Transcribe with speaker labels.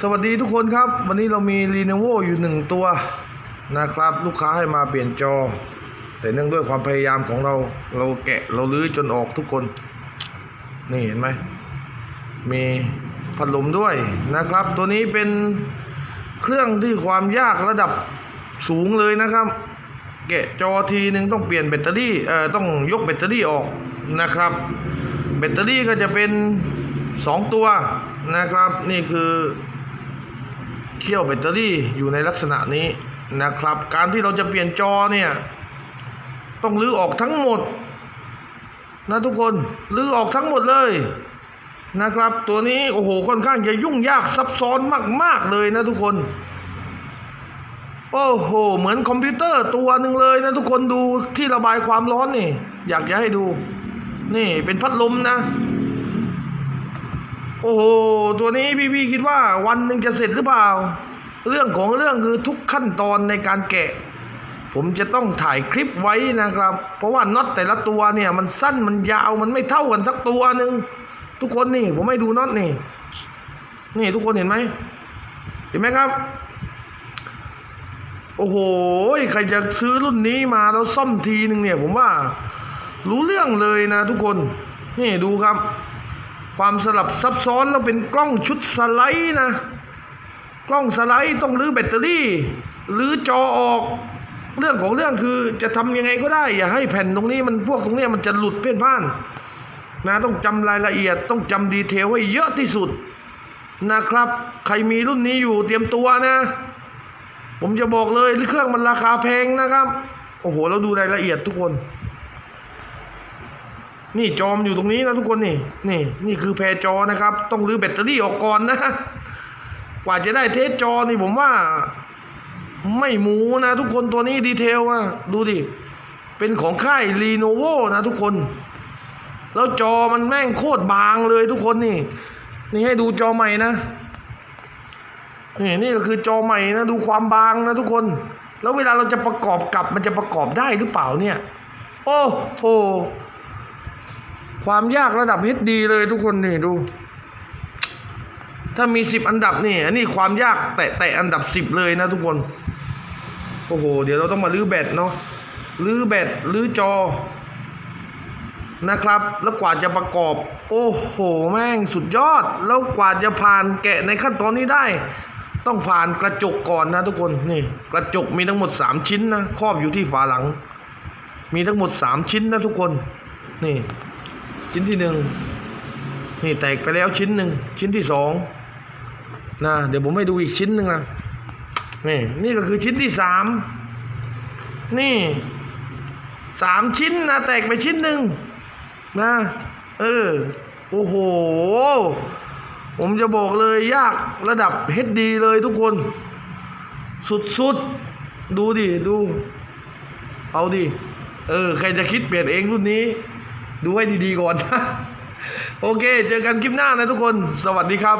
Speaker 1: สวัสดีทุกคนครับ วันนี้เรามี Lenovo อยู่หนึ่งตัวนะครับ ลูกค้าให้มาเปลี่ยนจอ แต่เนื่องด้วยความพยายามของเราเราแกะเราลื้อจนออกทุกคน นี่เห็นไหม มีพัดลมด้วยนะครับ ตัวนี้เป็นเครื่องที่ความยากระดับสูงเลยนะครับ แกะจอทีหนึ่งต้องเปลี่ยนแบตเตอรี่เอ่อต้องยกแบตเตอรี่ออกนะครับ แบตเตอรี่ก็จะเป็นสองตัวนะครับ นี่คือ เขี้ยวแบตเตอรี่อยู่ในลักษณะนี้นะครับ การที่เราจะเปลี่ยนจอเนี่ย ต้องรื้อออกทั้งหมด นะทุกคนรื้อออกทั้งหมดเลยนะครับ ตัวนี้โอ้โหค่อนข้างจะยุ่งยากซับซ้อนมาก ๆ เลยนะทุกคน โอ้โห เหมือนคอมพิวเตอร์ตัวหนึ่งเลยนะทุกคนดูที่ระบายความร้อนนี่ อยากจะให้ดู นี่เป็นพัดลมนะ โอ้โห ตัวนี้พี่ๆคิดว่าวันหนึ่งจะเสร็จหรือเปล่า เรื่องของเรื่องคือทุกขั้นตอนในการแกะ ผมจะต้องถ่ายคลิปไว้นะครับ เพราะว่าน็อตแต่ละตัวเนี่ย มันสั้นมันยาวมันไม่เท่ากันสักตัวหนึ่งทุกคนนี่ผมให้ดูน็อตนี่ นี่ทุกคนเห็นไหมเห็นไหมครับ โอ้โหใครจะซื้อรุ่นนี้มาแล้วซ่อมทีหนึ่งเนี่ย ผมว่า รู้เรื่องเลยนะทุกคน นี่ดูครับ ความสลับซับซ้อนแล้วเป็นกล้องชุดสไลด์นะ กล้องสไลด์ต้องรื้อแบตเตอรี่รื้อจอออกเรื่องของเรื่องคือจะทำยังไงก็ได้ อย่าให้แผ่นตรงนี้มันพวกตรงนี้มันจะหลุดเพ่นพ่านนะต้องจำรายละเอียดต้องจำดีเทลให้เยอะที่สุดนะครับ ใครมีรุ่นนี้อยู่เตรียมตัวนะ ผมจะบอกเลยเครื่องมันราคาแพงนะครับ โอ้โห เราดูรายละเอียดทุกคน นี่จอมอยู่ตรงนี้นะทุกคนนี่นี่นี่คือแพรจอนะครับ ต้องรื้อแบตเตอรี่ออกก่อนนะ กว่าจะได้เทสจอนี่ผมว่า ไม่หมูนะทุกคนตัวนี้ดีเทลอะดูดิ เป็นของค่าย Lenovo นะทุกคน แล้วจอมันแม่งโคตรบางเลยทุกคนนี่ นี่ให้ดูจอใหม่นะนี่นี่ก็คือจอใหม่นะดูความบางนะทุกคน แล้วเวลาเราจะประกอบกลับมันจะประกอบได้หรือเปล่าเนี่ย โอ้โห ความยากระดับ HD เลยทุกคนนี่ดู ถ้ามีสิบอันดับนี่ อันนี้ความยากแตะแตะอันดับสิบเลยนะทุกคน โอ้โห เดี๋ยวเราต้องมาลื้อแบตเนาะลื้อแบตลื้อจอนะครับ แล้วกว่าจะประกอบ โอ้โห แม่งสุดยอด แล้วกว่าจะผ่านแกะในขั้นตอนนี้ได้ ต้องผ่านกระจกก่อนนะทุกคนนี่ กระจกมีทั้งหมดสามชิ้นนะครอบอยู่ที่ฝาหลัง มีทั้งหมดสามชิ้นนะทุกคน นี่ ชิ้นที่หนึ่งนี่แตกไปแล้วชิ้นหนึ่งชิ้นที่สองนะเดี๋ยวผมให้ดูอีกชิ้นหนึ่งนะนี่นี่ก็คือชิ้นที่สามนี่สามชิ้นนะแตกไปชิ้นหนึ่งนะเออโอ้โห ผมจะบอกเลยยากระดับ HD เลยทุกคน สุดๆ ดูดิ ดู เอาดิ เออ ใครจะคิดเปลี่ยนเองรุ่นนี้ ดูให้ดีๆก่อนนะ โอเค เจอกันคลิปหน้านะทุกคน สวัสดีครับ